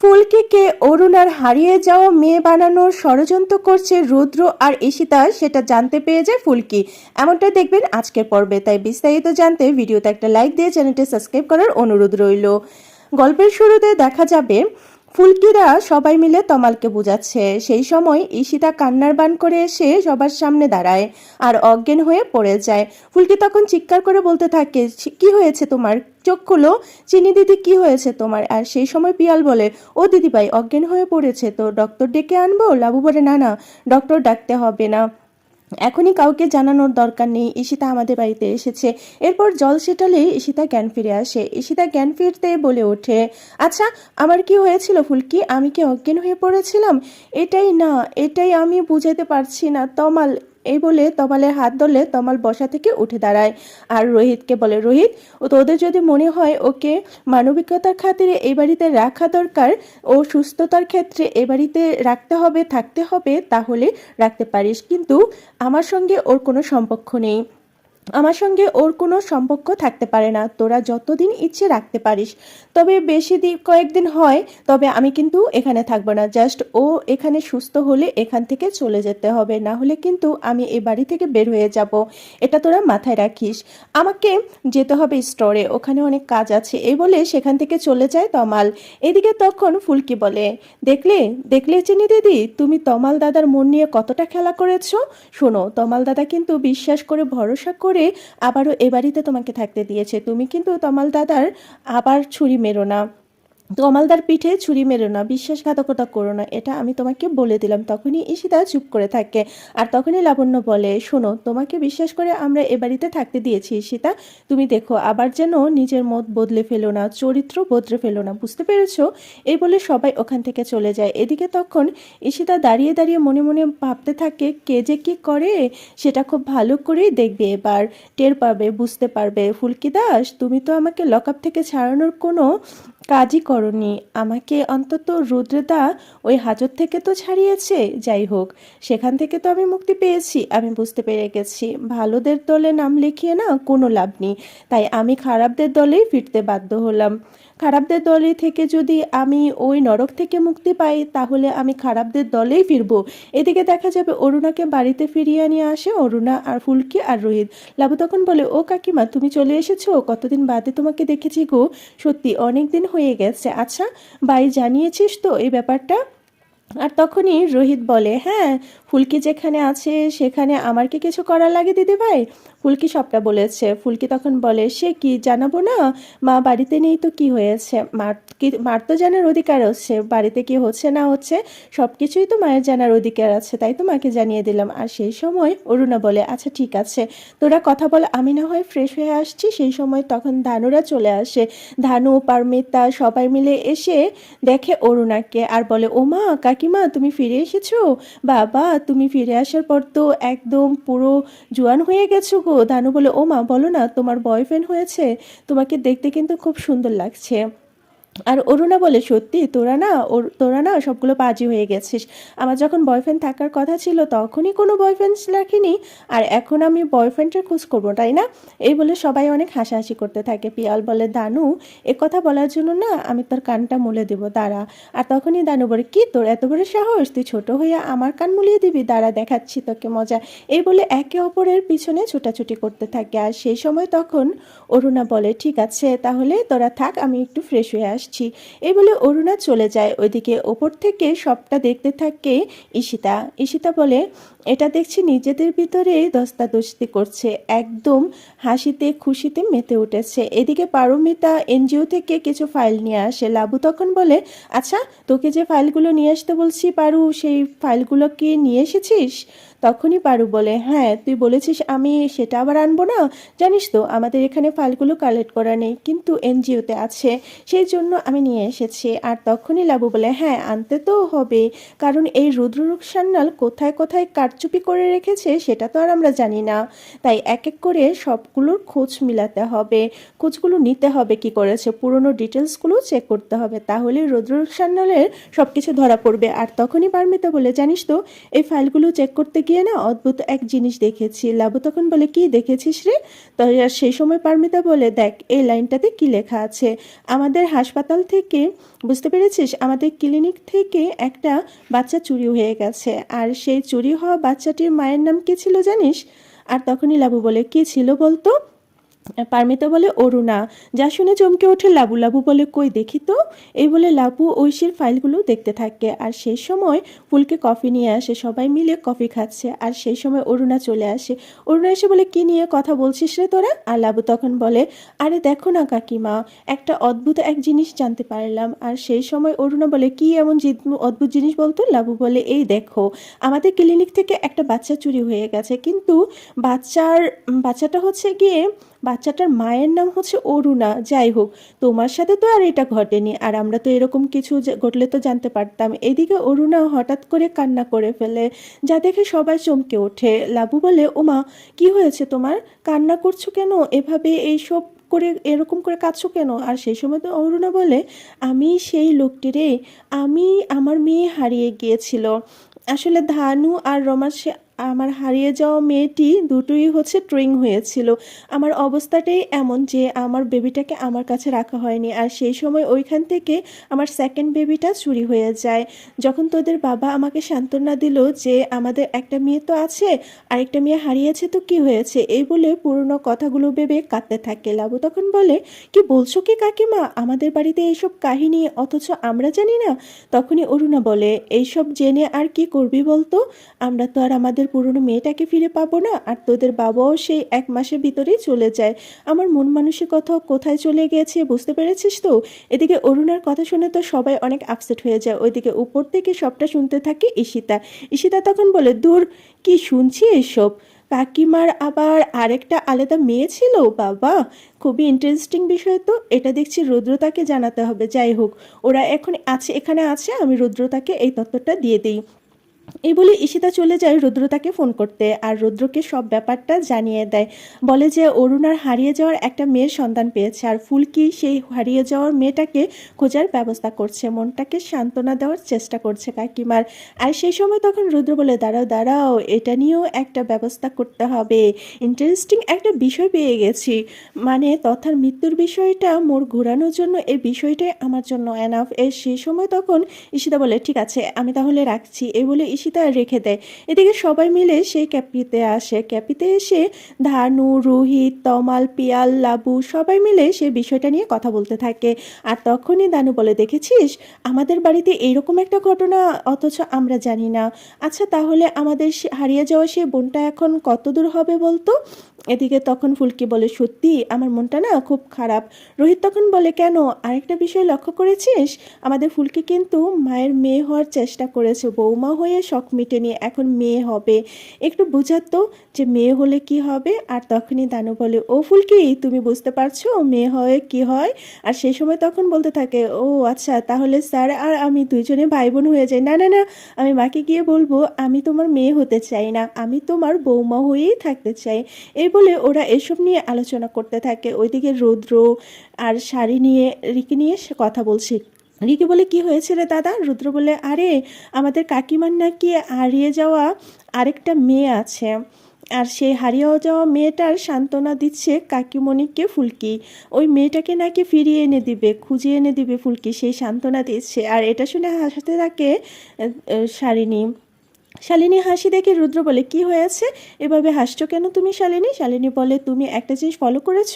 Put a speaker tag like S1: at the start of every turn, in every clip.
S1: ফুলকিকে অরুণার হারিয়ে যাওয়া মেয়ে বানানোর ষড়যন্ত্র করছে রুদ্র আর ঈশিতা, সেটা জানতে পেয়ে যায় ফুলকি। এমনটাই দেখবেন আজকের পর্বে। তাই বিস্তারিত জানতে ভিডিওতে একটা লাইক দিয়ে চ্যানেলটি সাবস্ক্রাইব করার অনুরোধ রইল। গল্পের শুরুতে দেখা যাবে ফুলকিরা সবাই মিলে তমালকে বুঝাচ্ছে। সেই সময় ঈশিতা কান্নার বান করে এসে সবার সামনে দাঁড়ায় আর অজ্ঞান হয়ে পড়ে যায়। ফুলকি তখন চিৎকার করে বলতে থাকে "ছি, কি হয়েছে তোমার? চোখ খুলো। চিনি দিদি কি হয়েছে তোমার? আর সেই সময় পিয়াল বলে ও দিদিভাই অজ্ঞান হয়ে পড়েছে তো ডক্টর ডেকে আনব? লাবু বলে না না ডক্টর ডাকতে হবে না। এখনই কাউকে জানানোর দরকার নেই। ঈশিতা আমাদের বাড়িতে এসেছে। এরপর জল সেটালেই ঈশিতা জ্ঞান ফিরে আসে। ঈশিতা জ্ঞান ফিরতে বলে ওঠে আচ্ছা আমার কি হয়েছিল ফুলকি? আমি কি অজ্ঞান হয়ে পড়েছিলাম? এটাই না, এটাই আমি বুঝাতে পারছি না, তমাল এই বলে তমালের হাত ধরলে তমাল বসা থেকে উঠে দাঁড়ায়। আর রোহিতকে বলে, রোহিত ও তোদের যদি মনে হয় ওকে মানবিকতার খাতিরে এই বাড়িতে রাখা দরকার, ও সুস্থতার ক্ষেত্রে এ বাড়িতে রাখতে হবে, থাকতে হবে, তাহলে রাখতে পারিস। কিন্তু আমার সঙ্গে ওর কোনো সম্পর্ক নেই। আমার সঙ্গে ওর কোনো সম্পর্ক থাকতে পারে না। তোরা যতদিন ইচ্ছে রাখতে পারিস। তবে বেশি দিন কয়েকদিন হয়, তবে আমি কিন্তু এখানে থাকব না। জাস্ট ও এখানে সুস্থ হলে এখান থেকে চলে যেতে হবে। না হলে কিন্তু আমি এই বাড়ি থেকে বের হয়ে যাব। এটা তোরা মাথায় রাখিস। আমাকে যেতে হবে স্টোরে। ওখানে অনেক কাজ আছে। এই বলে সেখান থেকে চলে যায় তমাল। এদিকে তখন ফুলকি বলে, দেখলে? দেখলে চিনি দিদি? তুমি তমাল দাদার মন নিয়ে কতটা খেলা করেছ? শোনো, তমাল দাদা কিন্তু বিশ্বাস করে, ভরসা করে আবারও এ বাড়িতে তোমাকে থাকতে দিয়েছে। তুমি কিন্তু তমাল দাদার আবার ছুরি মেরো না। তমালদার পিঠে ছুরি মেরো না, বিশ্বাসঘাতকতা করো না, এটা আমি তোমাকে বলে দিলাম। তখনই ঈশিতা চুপ করে থাকে আর তখনই লাবণ্য বলে, শোনো, তোমাকে বিশ্বাস করে আমরা এ বাড়িতে থাকতে দিয়েছি ঈশিতা। তুমি দেখো, আবার যেন নিজের মত বদলে ফেলো না, চরিত্র বদলে ফেলো না, বুঝতে পেরেছ? এই বলে সবাই ওখান থেকে চলে যায়। এদিকে তখন ঈশিতা দাঁড়িয়ে দাঁড়িয়ে মনে মনে ভাবতে থাকে, কে যে কি করে? সেটা খুব ভালো করেই দেখবে এবার, টের পাবে, বুঝতে পারবে। ফুলকি দাস, তুমি তো আমাকে লকআপ থেকে ছাড়ানোর কোনো কাজই করনি। আমাকে অন্তত রুদ্রদা ওই হাজত থেকে তো ছাড়িয়েছে। যাই হোক, সেখান থেকে তো আমি মুক্তি পেয়েছি, আমি বুঝতে পেরে গেছি। ভালোদের দলে নাম লিখিয়ে না কোনো লাভ নেই। তাই আমি খারাপদের দলেই ফিরতে বাধ্য হলাম। খারাপদের দলে থেকে যদি আমি ওই নরক থেকে মুক্তি পাই, তাহলে আমি খারাপদের দলেই ফিরবো। এদিকে দেখা যাবে অরুণাকে বাড়িতে ফিরিয়ে নিয়ে আসে অরুণা আর ফুলকি আর রোহিত। লাবু তখন বলে, ও কাকিমা, তুমি চলে এসেছ? কতদিন বাদে তোমাকে দেখেছি গো। সত্যি, অনেক দিন হয়ে গেছে। আচ্ছা ভাই জানিয়েছিস তো এই ব্যাপারটা? আর তখনই রোহিত বলে হ্যাঁ ফুলকি যেখানে আছে, সেখানে আমার কি কিছু করা লাগে দিদি ভাই ফুলকি সবটা বলেছে। ফুলকি তখন বলে, সে কি জানাব না? মা বাড়িতে নেই তো কি হয়েছে? মার কি, মার তো জানার অধিকার হচ্ছে বাড়িতে কি হচ্ছে না হচ্ছে সব কিছুই তো মায়ের জানার অধিকার আছে, তাই তো মাকে জানিয়ে দিলাম। আর সেই সময় অরুণা বলে আচ্ছা ঠিক আছে। তোরা কথা বল, আমি না হয় ফ্রেশ হয়ে আসছি। সেই সময় তখন ধানুরা চলে আসে। ধানু, পারমিতা সবাই মিলে এসে দেখে অরুণাকে আর বলে ও মা কাকিমা, তুমি ফিরে এসেছ? বাবা তুমি ফিরে আসার পর তো একদম পুরো জোয়ান হয়ে গেছো গো। ধানু বলে ও মা বলো না, তোমার বয়ফ্রেন্ড হয়েছে? তোমাকে দেখতে কিন্তু খুব সুন্দর লাগছে। আর অরুণা বলে, সত্যি, তোরা না, ওর, তোরা না সবগুলো বাজি হয়ে গেছিস। আমার যখন বয়ফ্রেন্ড থাকার কথা ছিল, তখনই কোনো বয়ফ্রেন্ড রাখিনি, আর এখন আমি বয়ফ্রেন্ডের খোঁজ করব, তাই না? এই বলে সবাই অনেক হাসাহাসি করতে থাকে। পিয়াল বলে, দানু, এ কথা বলার জন্য না আমি তোর কানটা মুলে দেবো, দাঁড়া। আর তখনই দানু বলে, কি তোর এত বড় সাহস? তুই ছোট হয়ে আমার কান মুলিয়ে দিবি, দাঁড়া, দেখাচ্ছি তোকে মজা। এই বলে একে অপরের পিছনে ছোটাছুটি করতে থাকে। আর সেই সময় তখন অরুণা বলে, ঠিক আছে, তাহলে তোরা থাক, আমি একটু ফ্রেশ হয়ে আসছি। এই বলে অরুণা চলে যায়। ওইদিকে ওপর থেকে সবটা দেখতে থাকে ঈশিতা। ঈশিতা বলে এটা দেখছি নিজেদের ভিতরে দস্তাদস্তি করছে, একদম হাসিতে খুশিতে মেতে উঠেছে। এদিকে পারমিতা এনজিও থেকে কিছু ফাইল নিয়ে আসে। লাবু তখন বলে আচ্ছা তোকে যে ফাইলগুলো নিয়ে আসতে বলছি, পারু, সেই ফাইলগুলো কি নিয়ে এসেছিস? তখনই পারু বলে হ্যাঁ তুই বলেছিস আমি সেটা আবার আনব না? জানিস তো, আমাদের এখানে ফাইলগুলো কালেক্ট করা নেই, কিন্তু এনজিওতে আছে, সেই জন্য আমি নিয়ে এসেছি। আর তখনই লাবু বলে হ্যাঁ আনতে তো হবে, কারণ এই রুদ্ররূপ সান্যাল কোথায় কোথায় কারচুপি করে রেখেছে, সেটা তো আর আমরা জানি না। তাই এক এক করে সবগুলোর খোঁজ মিলাতে হবে। খোঁজগুলো নিতে হবে কি করেছে, পুরনো ডিটেলসগুলো চেক করতে হবে। তাহলে রুদ্ররূপ সান্যালের সব কিছু ধরা পড়বে। আর তখনই পারমিতা বলে, জানিস তো, এই ফাইলগুলো চেক করতে গিয়ে না অদ্ভুত এক জিনিস দেখেছি। লাবু তখন বলে, কি দেখেছিস রে? তো সেই সময় পারমিতা বলে, দেখ, এই লাইনটাতে কি লেখা আছে? আমাদের হাসপাতাল থেকে, বুঝতে পেরেছিস? আমাদের ক্লিনিক থেকে একটা বাচ্চা চুরি হয়ে গেছে। আর সেই চুরি হওয়া বাচ্চাটির মায়ের নাম কি ছিল জানিস? আর তখনই লাবু বলে কি ছিল বলতো? পারমিতা বলে, অরুণা, যা শুনে চমকে ওঠে লাবু লাবু বলে, কই দেখি তো? এই বলে লাবু ঐশীর ফাইলগুলো দেখতে থাকে। আর সেই সময় ফুলকে কফি নিয়ে আসে, সবাই মিলে কফি খাচ্ছে। আর সেই সময় অরুণা চলে আসে। অরুণা এসে বলে, কি নিয়ে কথা বলছিস রে তোরা? আর লাবু তখন বলে, আরে দেখো না কাকিমা, একটা অদ্ভুত এক জিনিস জানতে পারলাম। আর সেই সময় অরুণা বলে, কি এমন অদ্ভুত জিনিস বলতো? লাবু বলে, এই দেখো, আমাদের ক্লিনিক থেকে একটা বাচ্চা চুরি হয়ে গেছে। কিন্তু বাচ্চার, বাচ্চাটা হচ্ছে গিয়ে বাচ্চাটার মায়ের নাম হচ্ছে অরুণা। যাই হোক, তোমার সাথে তো আর এটা ঘটেনি, আর আমরা তো এরকম কিছু ঘটলে তো জানতে পারতাম। এদিকে অরুণা হঠাৎ করে কান্না করে ফেলে, যা দেখে সবাই চমকে ওঠে। লাবু বলে, ওমা, কি হয়েছে তোমার? কান্না করছ কেন? এভাবে এইসব করে, এরকম করে কাঁদছো কেন? আর সেই সময় তো অরুণা বলে, আমি সেই লোকটি রে, আমি আমার মেয়ে হারিয়ে গিয়েছিল। আসলে ধানু আর রমা সে আমার হারিয়ে যাওয়া মেয়েটি দুটোই হচ্ছে ট্রেং হয়েছিল। আমার অবস্থাটাই এমন যে আমার বেবিটাকে আমার কাছে রাখা হয়নি আর সেই সময় ওইখান থেকে আমার সেকেন্ড বেবিটা চুরি হয়ে যায়। যখন তোদের বাবা আমাকে সান্ত্বনা দিল যে আমাদের একটা মেয়ে তো আছে, আরেকটা মেয়ে হারিয়েছে তো কি হয়েছে? এই বলে পুরনো কথাগুলো ভেবে কাঁদতে থাকে লাবু। তখন বলে, কি বলছো কি কাকিমা? আমাদের বাড়িতে এইসব কাহিনী, অথচ আমরা জানি না? তখনই অরুণা বলে, এইসব জেনে আর কি করবি বলতো? আমরা তো আর আমাদের পুরনো মেয়েটাকে ফিরে পাবো না? আর তোদের বাবাও সেই এক মাসের ভিতরেই চলে যায়। আমার মন মানসিকতা কোথায় চলে গিয়েছে বুঝতে পেরেছিস তো? এদিকে অরুণার কথা শুনে তো সবাই অনেক আপসেট হয়ে যায়। ওইদিকে উপর থেকে সবটা শুনতে থাকে ঈশিতা। ঈশিতা তখন বলে, দূর, কি শুনছি এসব? কাকিমার আবার আরেকটা আলাদা মেয়ে ছিল? বাবা, খুবই ইন্টারেস্টিং বিষয় তো। এটা দেখছি রুদ্রতাকে জানাতে হবে। যাই হোক, ওরা এখন আছে, এখানে আছে, আমি রুদ্রতাকে এই তত্ত্বটা দিয়ে দিই। এই বলে ঈশিতা চলে যায় রুদ্রতাকে ফোন করতে আর রুদ্রকে সব ব্যাপারটা জানিয়ে দেয়। বলে যে অরুণার হারিয়ে যাওয়ার একটা মেয়ের সন্ধান পেয়েছে আর ফুলকি সেই হারিয়ে যাওয়ার মেয়েটাকে খোঁজার ব্যবস্থা করছে। মনটাকে সান্ত্বনা দেওয়ার চেষ্টা করছে কাকিমার। আর সেই সময় তখন রুদ্র বলে, দাঁড়াও দাঁড়াও, এটা নিয়েও একটা ব্যবস্থা করতে হবে। ইন্টারেস্টিং একটা বিষয় পেয়ে গেছি। মানে তথার মৃত্যুর বিষয়টা মোর ঘোরানোর জন্য এই বিষয়টাই আমার জন্য এনাফ এর সেই সময় তখন ঈশিতা বলে, ঠিক আছে, আমি তাহলে রাখছি। এই বলে ঈশিতা রেখে দেয়। এদিকে সবাই মিলে সেই ক্যাপিতে আসে। ক্যাপিতে এসে ধানু, রোহিত, তমাল, পিয়াল, লাবু সবাই মিলে সে বিষয়টা নিয়ে কথা বলতে থাকে। আর তখনই দানু বলে, দেখেছিস? আমাদের বাড়িতে এইরকম একটা ঘটনা, অথচ আমরা জানি না। আচ্ছা তাহলে আমাদের হারিয়ে যাওয়া সেই বোনটা এখন কত দূর হবে বলতো? এদিকে তখন ফুলকি বলে, সত্যি, আমার মনটা না খুব খারাপ। রোহিত তখন বলে, কেন? আরেকটা বিষয় লক্ষ্য করেছিস? আমাদের ফুলকি কিন্তু মায়ের মেয়ে হওয়ার চেষ্টা করেছে। বৌমা হয়ে শখ মিটেনি, এখন মেয়ে হবে। একটু বোঝাতো যে মেয়ে হলে কি হবে? আর তখনই দানু বলে, ও ফুলকি, তুমি বুঝতে পারছ মেয়ে হয়ে কি হয়? আর সেই সময় তখন বলতে থাকে, ও আচ্ছা তাহলে স্যার আর আমি দুইজনে ভাই বোন হয়ে যাই। না না না, আমি মাকে গিয়ে বলব, আমি তোমার মেয়ে হতে চাই না, আমি তোমার বৌমা হয়েই থাকতে চাই। এই বলে ওরা এসব নিয়ে আলোচনা করতে থাকে। ওইদিকে রৌদ্র আর শাড়ি নিয়ে, রিকি নিয়ে সে কথা বলছে। রিকি বলে, কি হয়েছে রে দাদা? রুদ্র বলে, আরে, আমাদের কাকিমার নাকি হারিয়ে যাওয়া আরেকটা মেয়ে আছে। আর সেই হারিয়ে যাওয়া মেয়েটার সান্ত্বনা দিচ্ছে কাকিমণিকে ফুলকি। ওই মেয়েটাকে নাকি ফিরিয়ে এনে দিবে, খুঁজে এনে দিবে ফুলকি, সেই সান্ত্বনা দিচ্ছে। আর এটা শুনে হাসাতে থাকে শালিনী। শালিনী হাসি দেখে রুদ্র বলে, কি হয়েছে? এভাবে হাসছো কেন তুমি শালিনী? শালিনী বলে, তুমি একটা জিনিস ফলো করেছ?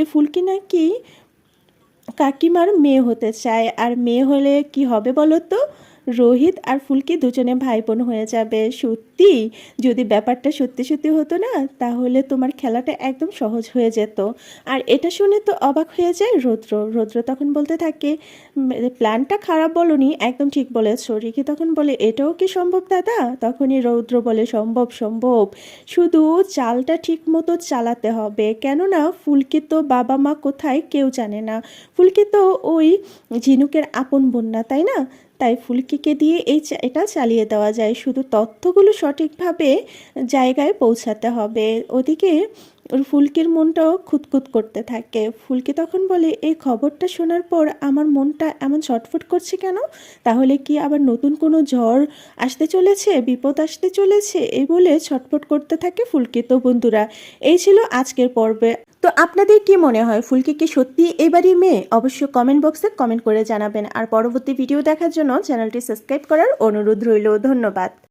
S1: এই ফুলকি নাকি কাকিমার মেয়ে হতে চায়। আর মেয়ে হলে কি হবে বলো তো? রোহিত আর ফুলকি দুজনে ভাই বোন হয়ে যাবে। সত্যি? যদি ব্যাপারটা সত্যি সত্যি হতো না, তাহলে তোমার খেলাটা একদম সহজ হয়ে যেত। আর এটা শুনে তো অবাক হয়ে যায় রৌদ্র। রৌদ্র তখন বলতে থাকে প্ল্যানটা খারাপ বলনি, একদম ঠিক বলেছ। রিকি তখন বলে, এটাও কি সম্ভব, দাদা? তখনই রৌদ্র বলে, সম্ভব সম্ভব। শুধু চালটা ঠিক মতো চালাতে হবে। কেননা, ফুলকি তো বাবা মা কোথায় কেউ জানে না। ফুলকি তো ওই ঝিনুকের আপন বন্যা, তাই না? তাই ফুলকিকে দিয়ে এই এটা চালিয়ে দেওয়া যায়। শুধু তথ্যগুলো সঠিকভাবে জায়গায় পৌঁছাতে হবে। ওদিকে ওর ফুলকির মনটাও খুঁতখুত করতে থাকে। ফুলকি তখন বলে, এই খবরটা শোনার পর আমার মনটা এমন ছটফট করছে কেন? তাহলে কি আবার নতুন কোনো ঝড় আসতে চলেছে, বিপদ আসতে চলেছে? এই বলে ছটফট করতে থাকে ফুলকি। তো বন্ধুরা, এই ছিল আজকের পর্বে। তো আপনাদের কি মনে হয়, ফুলকি কি সত্যি এবারই মেয়ে? অবশ্যই কমেন্ট বক্সে কমেন্ট করে জানাবেন। আর পরবর্তী ভিডিও দেখার জন্য চ্যানেলটি সাবস্ক্রাইব করার অনুরোধ রইল। ধন্যবাদ।